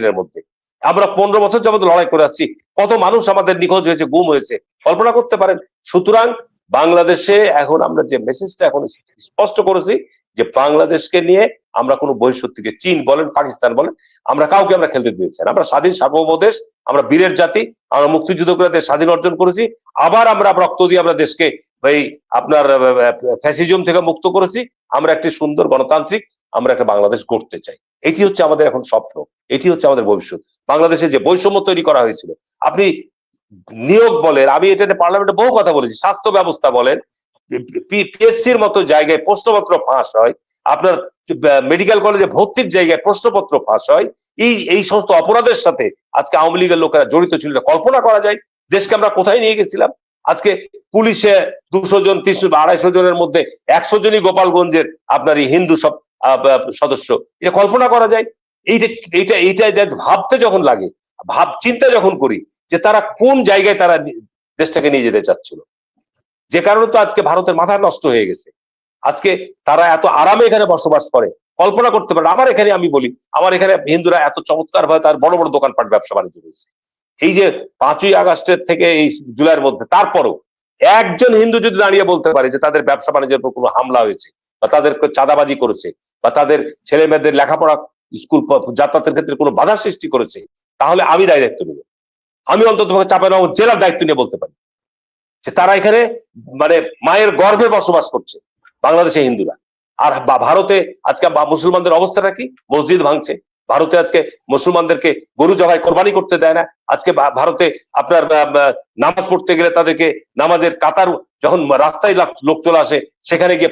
দিনের মধ্যে। আমরা পনেরো বছর যাবত লড়াই করে আসছি। কত মানুষ আমাদের নিখোঁজ হয়েছে, গুম হয়েছে। কল্পনা করতে পারেন। সুতরাং বাংলাদেশে এখন আমরা যে মেসেজটা এখন স্পষ্ট করেছি যে বাংলাদেশকে নিয়ে আমরা কোনো বহিঃশক্তিকে চীন বলেন, পাকিস্তান বলেন, আমরা কাউকে আমরা খেলতে দিয়েছি আমরা স্বাধীন সার্বভৌম দেশ আমরা বীরের জাতি, আমরা মুক্তিযুদ্ধ করে দেশ স্বাধীন অর্জন করেছি। আবার আমরা রক্ত দিয়ে আমরা দেশকে এই আপনার ফ্যাসিজম থেকে মুক্ত করেছি। আমরা একটি সুন্দর গণতান্ত্রিক, আমরা একটা বাংলাদেশ গড়তে চাই। এটি হচ্ছে আমাদের এখন স্বপ্ন। এটি হচ্ছে আমাদের ভবিষ্যৎ। বাংলাদেশে যে বৈষম্য তৈরি করা হয়েছিল, আপনি নিয়োগ বলেন, আমি এটা পার্লামেন্টে বহু কথা বলেছি, স্বাস্থ্য ব্যবস্থা বলেন পিএসসির মতো জায়গায় প্রশ্নপত্র ফাঁস হয়, আপনার মেডিকেল কলেজে ভর্তির জায়গায় প্রশ্নপত্র ফাঁস হয়, এই এই সমস্ত অপরাধের সাথে আজকে আওয়ামী লীগের লোকেরা জড়িত ছিল কল্পনা করা যায়, দেশকে আমরা কোথায় নিয়ে গেছিলাম? আজকে পুলিশে দুশো জন, তিনশো, আড়াইশো জনের মধ্যে একশো জনই গোপালগঞ্জের আপনার এই হিন্দু সব সদস্য, এটা কল্পনা করা যায়। এইটা এইটা এইটা ভাবতে যখন লাগে, ভাব চিন্তা যখন করি যে তারা কোন জায়গায় তারা দেশটাকে নিয়ে যেতে চাচ্ছিল। যে কারণে তো আজকে ভারতের মাথা নষ্ট হয়ে গেছে। আজকে তারা এত আরামে এখানে বসবাস করে, কল্পনা করতে পারে আমার এখানে আমি বলি, আমার এখানে হিন্দুরা এত চমৎকার ভাবে তার বড় বড় দোকানপাট ব্যবসা বাণিজ্য রয়েছে এই যে পাঁচই আগস্টের থেকে এই জুলাইয়ের মধ্যে, তারপরও একজন হিন্দু যদি দাঁড়িয়ে বলতে পারে যে তাদের ব্যবসা বাণিজ্যের উপর কোনো হামলা হয়েছে, বা তাদের চাঁদাবাজি করেছে, বা তাদের ছেলে মেয়েদের লেখাপড়া স্কুল যাতায়াতের ক্ষেত্রে কোনো বাধা সৃষ্টি করেছে, তাহলে আমি দায় দায়িত্ব নেব। আমি অন্তত চাপানগর জেলার দায়িত্ব নিয়ে বলতে পারি। যে তারা এখানে মানে মায়ের গর্ভে বসবাস করছে, বাংলাদেশে হিন্দুরা। আর ভারতে আজকে মুসলমানদের অবস্থাটা কি? মসজিদ ভাঙছে। ভারতে আজকে মুসলমানদেরকে গরু জবাই কোরবানি করতে দেয় না। আজকে ভারতে আপনার নামাজ পড়তে গেলে তাদেরকে নামাজের কাতার, যখন রাস্তায় লোক চলে আসে, সেখানে গিয়ে